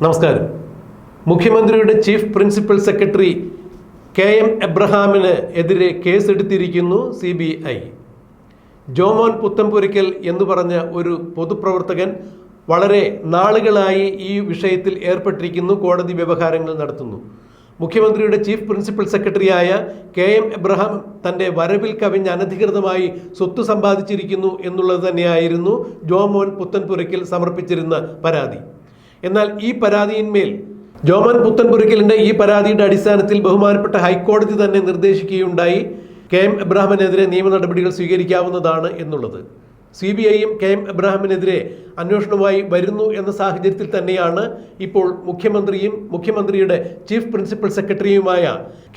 നമസ്കാരം. മുഖ്യമന്ത്രിയുടെ chief principal secretary K M എബ്രഹാമിന് എതിരെ കേസെടുത്തിരിക്കുന്നു C B I. Jomon Puthenpurackal എന്ന് പറഞ്ഞ ഒരു പൊതുപ്രവർത്തകൻ വളരെ നാളുകളായി ഈ വിഷയത്തിൽ ഏർപ്പെട്ടിരിക്കുന്നു കോടതി വ്യവഹാരങ്ങൾ നടത്തുന്നു. മുഖ്യമന്ത്രിയുടെ ചീഫ് പ്രിൻസിപ്പൽ സെക്രട്ടറിയായ കെ എം എബ്രഹാം തന്റെ വരവിൽ കവിഞ്ഞ് അനധികൃതമായി സ്വത്ത് സമ്പാദിച്ചിരിക്കുന്നു എന്നുള്ളത് തന്നെയായിരുന്നു ജോമോൻ പുത്തൻപുരയ്ക്കൽ സമർപ്പിച്ചിരുന്ന പരാതി. എന്നാൽ ഈ പരാതിയിന്മേൽ ജോമൻ പുത്തൻപുരയ്ക്കലിന്റെ ഈ പരാതിയുടെ അടിസ്ഥാനത്തിൽ ബഹുമാനപ്പെട്ട ഹൈക്കോടതി തന്നെ നിർദ്ദേശിക്കുകയുണ്ടായി. കെ എം എബ്രാഹിമിനെതിരെ നിയമ നടപടികൾ സ്വീകരിക്കാവുന്നതാണ് എന്നുള്ളത്. സി ബി ഐയും കെ എം എബ്രാഹിമിനെതിരെ അന്വേഷണവുമായി വരുന്നു എന്ന സാഹചര്യത്തിൽ തന്നെയാണ് ഇപ്പോൾ മുഖ്യമന്ത്രിയും മുഖ്യമന്ത്രിയുടെ ചീഫ് പ്രിൻസിപ്പൽ സെക്രട്ടറിയുമായ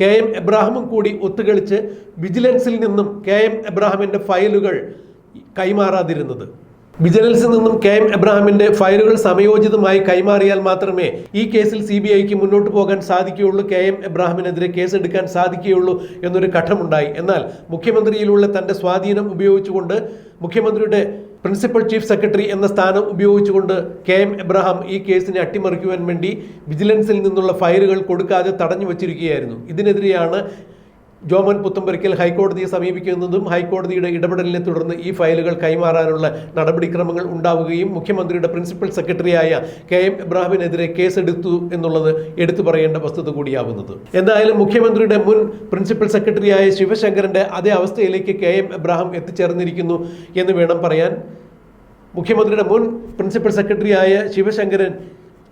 കെ എം എബ്രാഹിമും കൂടി ഒത്തുകളിച്ച് വിജിലൻസിൽ നിന്നും കെ എം എബ്രാഹിമിന്റെ ഫയലുകൾ കൈമാറാതിരുന്നത്. വിജിലൻസിൽ നിന്നും കെ എം എബ്രഹാമിന്റെ ഫയലുകൾ സമയോചിതമായി കൈമാറിയാൽ മാത്രമേ ഈ കേസിൽ സി ബി ഐക്ക് മുന്നോട്ട് പോകാൻ സാധിക്കുകയുള്ളൂ കെ എം എബ്രഹാമിനെതിരെ കേസെടുക്കാൻ സാധിക്കുകയുള്ളൂ എന്നൊരു ഘട്ടമുണ്ടായി. എന്നാൽ മുഖ്യമന്ത്രിയിലുള്ള തന്റെ സ്വാധീനം ഉപയോഗിച്ചുകൊണ്ട് മുഖ്യമന്ത്രിയുടെ പ്രിൻസിപ്പൽ ചീഫ് സെക്രട്ടറി എന്ന സ്ഥാനം ഉപയോഗിച്ചുകൊണ്ട് കെ എം എബ്രഹാം ഈ കേസിനെ അട്ടിമറിക്കുവാൻ വേണ്ടി വിജിലൻസിൽ നിന്നുള്ള ഫയലുകൾ കൊടുക്കാതെ തടഞ്ഞു വച്ചിരിക്കുകയായിരുന്നു. ഇതിനെതിരെയാണ് ജോമൻ പുത്തമ്പരിക്കൽ ഹൈക്കോടതിയെ സമീപിക്കുന്നതും ഹൈക്കോടതിയുടെ ഇടപെടലിനെ തുടർന്ന് ഈ ഫയലുകൾ കൈമാറാനുള്ള നടപടിക്രമങ്ങൾ ഉണ്ടാവുകയും മുഖ്യമന്ത്രിയുടെ പ്രിൻസിപ്പൽ സെക്രട്ടറിയായ കെ എം ഇബ്രാഹിമിനെതിരെ കേസെടുത്തു എന്നുള്ളത് എടുത്തു പറയേണ്ട വസ്തുത കൂടിയാവുന്നത്. എന്തായാലും മുഖ്യമന്ത്രിയുടെ മുൻ പ്രിൻസിപ്പൽ സെക്രട്ടറിയായ ശിവശങ്കരന്റെ അതേ അവസ്ഥയിലേക്ക് കെ എം ഇബ്രാഹിം എത്തിച്ചേർന്നിരിക്കുന്നു എന്ന് വേണം പറയാൻ. മുഖ്യമന്ത്രിയുടെ മുൻ പ്രിൻസിപ്പൽ സെക്രട്ടറിയായ ശിവശങ്കരൻ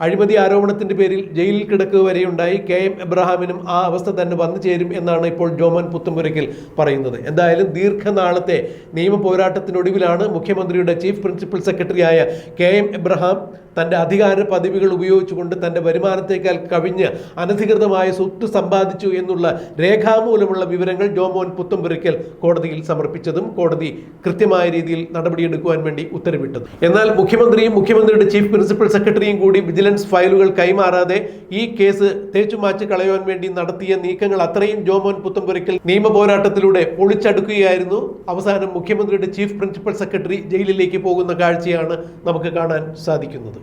അഴിമതി ആരോപണത്തിന്റെ പേരിൽ ജയിലിൽ കിടക്കുക വരെയുണ്ടായി. കെ എം എബ്രഹാമിനും ആ അവസ്ഥ തന്നെ വന്നു ചേരും എന്നാണ് ഇപ്പോൾ ജോമൻ പുത്തുമ്പുരക്കിൽ പറയുന്നത്. എന്തായാലും ദീർഘനാളത്തെ നിയമ പോരാട്ടത്തിനൊടുവിലാണ് മുഖ്യമന്ത്രിയുടെ ചീഫ് പ്രിൻസിപ്പൽ സെക്രട്ടറിയായ കെ എം എബ്രഹാം തന്റെ അധികാര പദവികൾ ഉപയോഗിച്ചുകൊണ്ട് തന്റെ വരുമാനത്തേക്കാൾ കവിഞ്ഞ് അനധികൃതമായ സ്വത്ത് സമ്പാദിച്ചു എന്നുള്ള രേഖാമൂലമുള്ള വിവരങ്ങൾ ജോമോൻ പുത്തുമ്പുരയ്ക്കൽ കോടതിയിൽ സമർപ്പിച്ചതും കോടതി കൃത്യമായ രീതിയിൽ നടപടിയെടുക്കുവാൻ വേണ്ടി ഉത്തരവിട്ടത്. എന്നാൽ മുഖ്യമന്ത്രിയും മുഖ്യമന്ത്രിയുടെ ചീഫ് പ്രിൻസിപ്പൽ സെക്രട്ടറിയും കൂടി വിജിലൻസ് ഫയലുകൾ കൈമാറാതെ ഈ കേസ് തേച്ചുമാച്ച് കളയുവാൻ വേണ്ടി നടത്തിയ നീക്കങ്ങൾ അത്രയും ജോമോൻ പുത്തമ്പുരയ്ക്കൽ നിയമ പോരാട്ടത്തിലൂടെ പൊളിച്ചടുക്കുകയായിരുന്നു. അവസാനം മുഖ്യമന്ത്രിയുടെ ചീഫ് പ്രിൻസിപ്പൽ സെക്രട്ടറി ജയിലിലേക്ക് പോകുന്ന കാഴ്ചയാണ് നമുക്ക് കാണാൻ സാധിക്കുന്നത്.